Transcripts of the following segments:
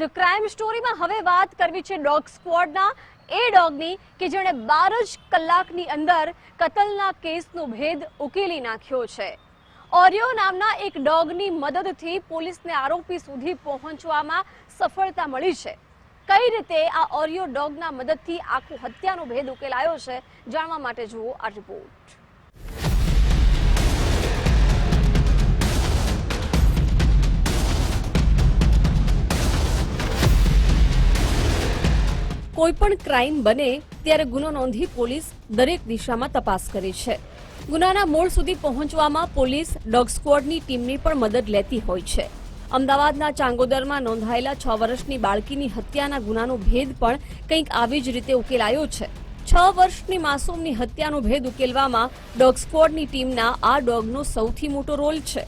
The crime સ્ટોરીમાં હવે વાત કરવી છે ડોગ સ્ક્વોડના. એ ડોગની કે જેણે બાર જ કલાકની અંદર કતલના કેસનો ભેદ ઉકેલી નાખ્યો છે. ઓરિયો નામના એક ડોગની મદદથી પોલીસને આરોપી સુધી પહોંચવામાં સફળતા મળી છે. કઈ રીતે આ ઓરિયો ડોગના મદદથી આખું હત્યાનો ભેદ ઉકેલાયો છે, જાણવા માટે જુઓ આ રિપોર્ટ. કોઈ પણ ક્રાઇમ બને ત્યારે ગુનો નોંધી પોલીસ દરેક દિશામાં તપાસ કરે છે. ગુનાના મૂળ સુધી પહોંચવામાં પોલીસ ડોગ સ્ક્વોડની ટીમની પણ મદદ લેતી હોય છે. અમદાવાદના ચાંગોદરમાં નોંધાયેલા છ વર્ષની બાળકીની હત્યાના ગુનાનો ભેદ પણ કંઈક આવી જ રીતે ઉકેલાયો છે. છ વર્ષની માસૂમની હત્યાનો ભેદ ઉકેલવામાં ડોગ સ્ક્વોડની ટીમના આ ડોગનો સૌથી મોટો રોલ છે.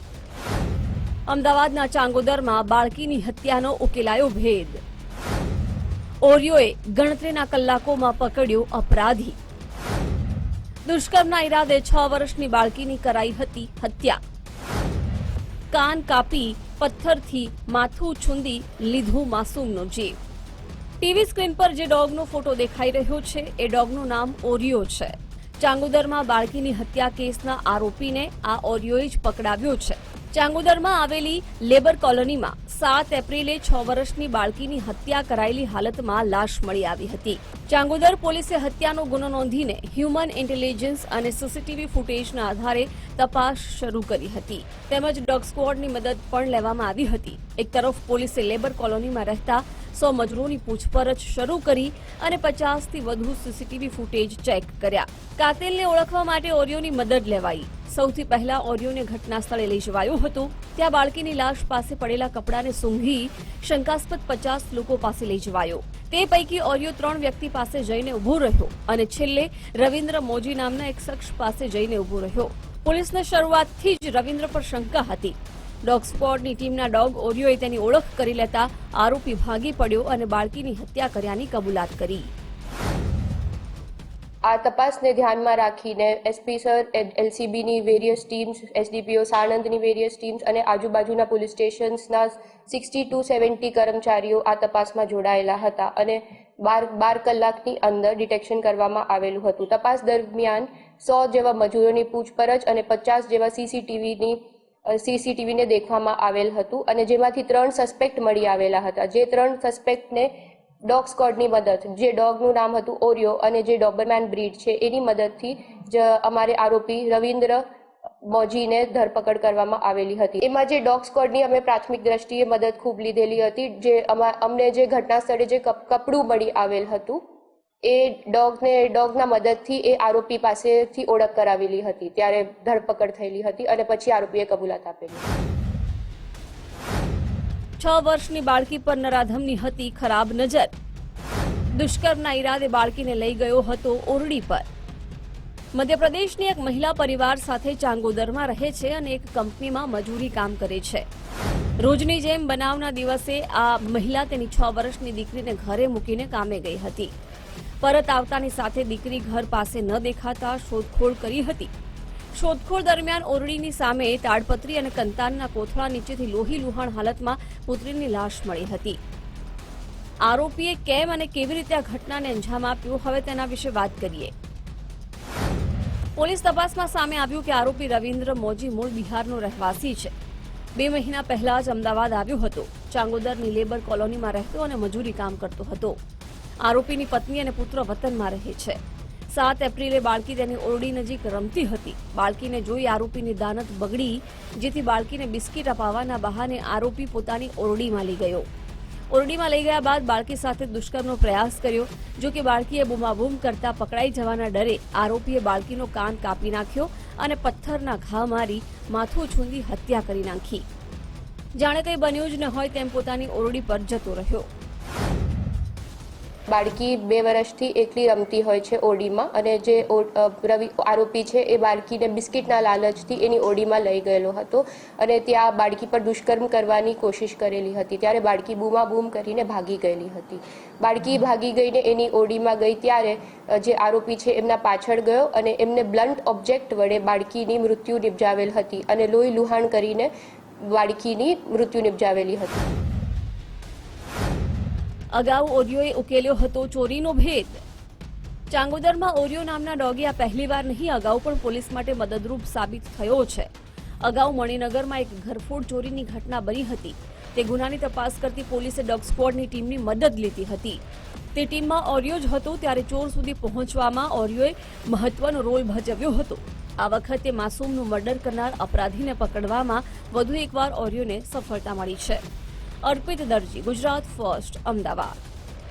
અમદાવાદના ચાંગોદરમાં બાળકીની હત્યાનો ઉકેલાયો ભેદ. ઓરિયોએ ગણતરીના કલાકોમાં પકડ્યો અપરાધી. દુષ્કર્મના ઈરાદે છ વર્ષની બાળકીની કરાઈ હતી હત્યા. કાન કાપી, પથ્થરથી માથું છૂંદી લીધું માસૂમનો જીવ. ટીવી સ્ક્રીન પર જે ડોગનો ફોટો દેખાઈ રહ્યો છે, એ ડોગનું નામ ઓરિયો છે. ચાંગુદરમાં બાળકીની હત્યા કેસના આરોપીને આ ઓરિયોએ જ પકડાવ્યો છે. ચાંગુદરમાં આવેલી લેબર કોલોનીમાં સાત એપ્રિલે છ વર્ષની બાળકીની હત્યા કરાયેલી હાલતમાં લાશ મળી આવી હતી. ચાંગોદર પોલીસે હત્યાનો ગુનો નોંધીને હ્યુમન ઇન્ટેલિજન્સ અને સીસીટીવી ફૂટેજના આધારે તપાસ શરૂ કરી હતી. તેમજ ડોગ સ્કવોડની મદદ પણ લેવામાં આવી હતી. એક તરફ પોલીસે લેબર કોલોનીમાં રહેતા સો મજૂરોની પૂછપરછ શરૂ કરી અને પચાસથી વધુ સીસીટીવી ફૂટેજ ચેક કર્યા. કાતિલને ઓળખવા માટે ઓરિયોની મદદ લેવાઈ. સૌથી પહેલા ઓરિયોને ઘટના સ્થળે લઈ જવાયું હતું. ત્યાં બાળકીની લાશ પાસે પડેલા કપડાને સૂંઘી શંકાસ્પદ પચાસ લોકો પાસે લઈ જવાયો. તે પૈકી ઓરિયો ત્રણ વ્યક્તિ પાસે જઈને ઊભો રહ્યો અને છેલ્લે રવિન્દ્ર મોજી નામના એક શખ્સ પાસે જઈને ઊભો રહ્યો. પોલીસને શરૂઆતથી જ રવિન્દ્ર પર શંકા હતી. ડોગ સ્પોર્ટની ટીમના ડોગ ઓરિયોએ તેની ઓળખ કરી લેતા આરોપી ભાગી પડ્યો અને બાળકીની હત્યા કર્યાની કબૂલાત કરી. આ તપાસને ધ્યાનમાં રાખીને એસપી સર એલસીબીની વેરિયસ ટીમ્સ, એસડીપીઓ સાણંદની વેરિયસ ટીમ્સ અને આજુબાજુના પોલીસ સ્ટેશન્સના સિક્સટી ટુ સેવન્ટી કર્મચારીઓ આ તપાસમાં જોડાયેલા હતા અને બાર બાર કલાકની અંદર ડિટેક્શન કરવામાં આવેલું હતું. તપાસ દરમિયાન સો જેવા મજૂરોની પૂછપરછ અને પચાસ જેવા સીસીટીવીની સીસીટીવીને દેખવામાં આવેલ હતું અને જેમાંથી ત્રણ સસ્પેક્ટ મળી આવેલા હતા. જે ત્રણ સસ્પેક્ટને ડોગ સ્કોડની મદદ, જે ડોગનું નામ હતું ઓરિયો અને જે ડોબરમેન બ્રીડ છે, એની મદદથી જ અમારે આરોપી રવિન્દ્ર મોજીને ધરપકડ કરવામાં આવેલી હતી. એમાં જે ડોગ સ્કોડની અમે પ્રાથમિક દ્રષ્ટિએ મદદ ખૂબ લીધેલી હતી, જે અમા- અમને જે ઘટના સ્થળે જે કપ- કપડું મળી આવેલ હતું એ ડોગને ડોગના મદદથી એ આરોપી પાસેથી ઓળખ કરાવેલી હતી. ત્યારે ધરપકડ થયેલી હતી અને પછી આરોપીએ કબૂલાત આપેલી. છ વર્ષની બાળકી પર નરાધમની હતી ખરાબ નજર. દુષ્કર્મના ઈરાદે બાળકીને લઈ ગયો હતો ઓરડી પર. મધ્યપ્રદેશની એક મહિલા પરિવાર સાથે ચાંગોદરમાં રહે છે અને એક કંપનીમાં મજૂરી કામ કરે છે. રોજની જેમ બનાવના દિવસે આ મહિલા તેની છ વર્ષની દીકરીને ઘરે મૂકીને કામે ગઈ હતી. પરત આવતાની સાથે દીકરી ઘર પાસે ન દેખાતા શોધખોળ કરી હતી. શોધખોળ દરમિયાન ઓરડીની સામે તાડપત્રી અને કંતાનના કોથળા નીચેથી લોહી લુહાણ હાલતમાં પુત્રીની લાશ મળી હતી. આરોપીએ કેમ અને કેવી રીતે આ ઘટનાને અંજામ આપ્યો હવે તેના વિશે વાત કરીએ. પોલીસ તપાસમાં સામે આવ્યું કે આરોપી રવિન્દ્ર મોજી મૂળ બિહારનો રહેવાસી છે. બે મહિના પહેલા જ અમદાવાદ આવ્યો હતો. ચાંગોદરની લેબર કોલોનીમાં રહેતો અને મજૂરી કામ કરતો હતો. આરોપીની પત્ની અને પુત્ર વતનમાં રહે છે. સાત એપ્રિલે બાળકી તેની ઓરડી નજીક રમતી હતી. બાળકીને જોઈ આરોપીની દાનત બગડી, જેથી બાળકીને બિસ્કીટ અપાવવાના બહાને આરોપી પોતાની ઓરડીમાં લઈ ગયો. ઓરડીમાં લઈ ગયા બાદ બાળકી સાથે દુષ્કર્મનો પ્રયાસ કર્યો. જો કે બાળકીએ બૂમાબૂમ કરતા પકડાઈ જવાના ડરે આરોપીએ બાળકીનો કાન કાપી નાખ્યો અને પથ્થરના ઘા મારી માથું છૂંદી હત્યા કરી નાખી. જાણે કંઈ બન્યું જ ન હોય તેમ પોતાની ઓરડી પર જતો રહ્યો. બાળકી બે વર્ષથી એકલી રમતી હોય છે ઓડીમાં અને જે રવિ, આરોપી છે એ બાળકીને બિસ્કિટના લાલચથી એની ઓડીમાં લઈ ગયેલો હતો અને ત્યાં બાળકી પર દુષ્કર્મ કરવાની કોશિશ કરેલી હતી. ત્યારે બાળકી બૂમા બૂમ કરીને ભાગી ગયેલી હતી. બાળકી ભાગી ગઈને એની ઓડીમાં ગઈ ત્યારે જે આરોપી છે એમના પાછળ ગયો અને એમને બ્લન્ટ ઓબ્જેક્ટ વડે બાળકીની મૃત્યુ નિપજાવેલ હતી અને લોહી લુહાણ કરીને બાળકીની મૃત્યુ નિપજાવેલી હતી. અગાઉ ઓરિયોએ ઉકેલ્યો હતો ચોરીનો ભેદ. ચાંગોદરમાં ઓરિયો નામના ડોગી આ પહેલીવાર નહીં, અગાઉ પણ પોલીસ માટે મદદરૂપ સાબિત થયો છે. અગાઉ મણિનગરમાં એક ઘરફોડ ચોરીની ઘટના બની હતી. તે ગુનાની તપાસ કરતી પોલીસે ડોગ સ્ક્વોડની ટીમની મદદ લીધી હતી. તે ટીમમાં ઓરિયો જ હતો, ત્યારે ચોર સુધી પહોંચવામાં ઓરિયોએ મહત્વનો રોલ ભજવ્યો હતો. આ વખતે માસૂમનું મર્ડર કરનાર અપરાધીને પકડવામાં વધુ એકવાર ઓરિયોને સફળતા મળી છે. અર્પિત દરજી ગુજરાત ફર્સ્ટ અમદાવાદ.